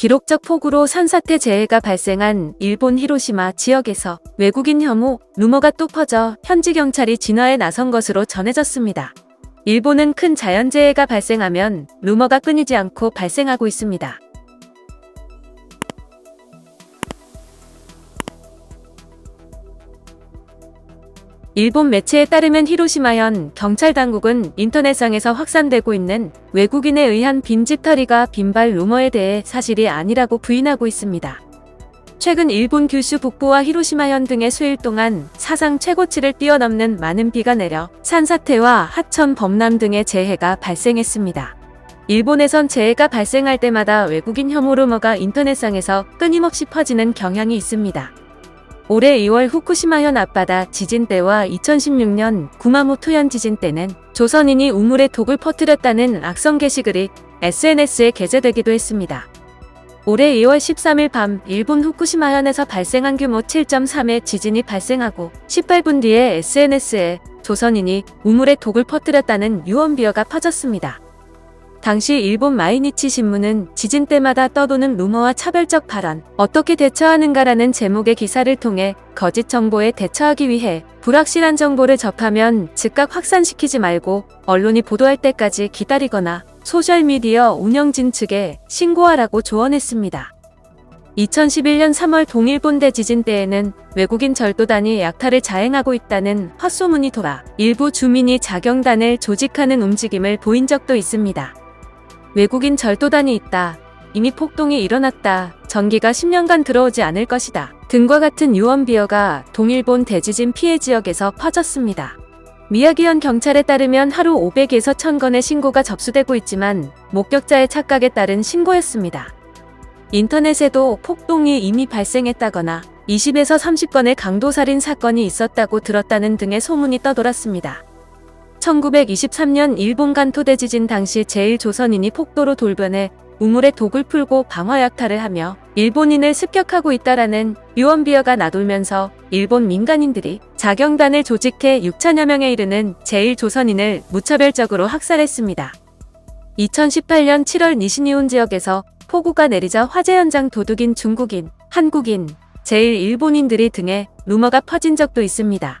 기록적 폭우로 산사태 재해가 발생한 일본 히로시마 지역에서 외국인 혐오, 루머가 또 퍼져 현지 경찰이 진화에 나선 것으로 전해졌습니다. 일본은 큰 자연재해가 발생하면 루머가 끊이지 않고 발생하고 있습니다. 일본 매체에 따르면 히로시마현 경찰 당국은 인터넷상에서 확산되고 있는 외국인에 의한 빈집털이가 빈발 루머에 대해 사실이 아니라고 부인하고 있습니다. 최근 일본 규슈 북부와 히로시마현 등의 수일 동안 사상 최고치를 뛰어넘는 많은 비가 내려 산사태와 하천 범람 등의 재해가 발생했습니다. 일본에선 재해가 발생할 때마다 외국인 혐오 루머가 인터넷상에서 끊임없이 퍼지는 경향이 있습니다. 올해 2월 후쿠시마현 앞바다 지진 때와 2016년 구마모토현 지진 때는 조선인이 우물에 독을 퍼뜨렸다는 악성 게시글이 SNS에 게재되기도 했습니다. 올해 2월 13일 밤 일본 후쿠시마현에서 발생한 규모 7.3의 지진이 발생하고 18분 뒤에 SNS에 조선인이 우물에 독을 퍼뜨렸다는 유언비어가 퍼졌습니다. 당시 일본 마이니치 신문은 지진 때마다 떠도는 루머와 차별적 발언, 어떻게 대처하는가라는 제목의 기사를 통해 거짓 정보에 대처하기 위해 불확실한 정보를 접하면 즉각 확산시키지 말고 언론이 보도할 때까지 기다리거나 소셜미디어 운영진 측에 신고하라고 조언했습니다. 2011년 3월 동일본대 지진 때에는 외국인 절도단이 약탈을 자행하고 있다는 헛소문이 돌아 일부 주민이 자경단을 조직하는 움직임을 보인 적도 있습니다. 외국인 절도단이 있다. 이미 폭동이 일어났다. 전기가 10년간 들어오지 않을 것이다. 등과 같은 유언비어가 동일본 대지진 피해 지역에서 퍼졌습니다. 미야기현 경찰에 따르면 하루 500에서 1000건의 신고가 접수되고 있지만 목격자의 착각에 따른 신고였습니다. 인터넷에도 폭동이 이미 발생했다거나 20에서 30건의 강도 살인 사건이 있었다고 들었다는 등의 소문이 떠돌았습니다. 1923년 일본 간토 대지진 당시 제1조선인이 폭도로 돌변해 우물에 독을 풀고 방화 약탈을 하며 일본인을 습격하고 있다라는 유언비어가 나돌면서 일본 민간인들이 자경단을 조직해 6천여 명에 이르는 제1조선인을 무차별적으로 학살했습니다. 2018년 7월 니시니온 지역에서 폭우가 내리자 화재 현장 도둑인 중국인, 한국인, 제1 일본인들이 등에 루머가 퍼진 적도 있습니다.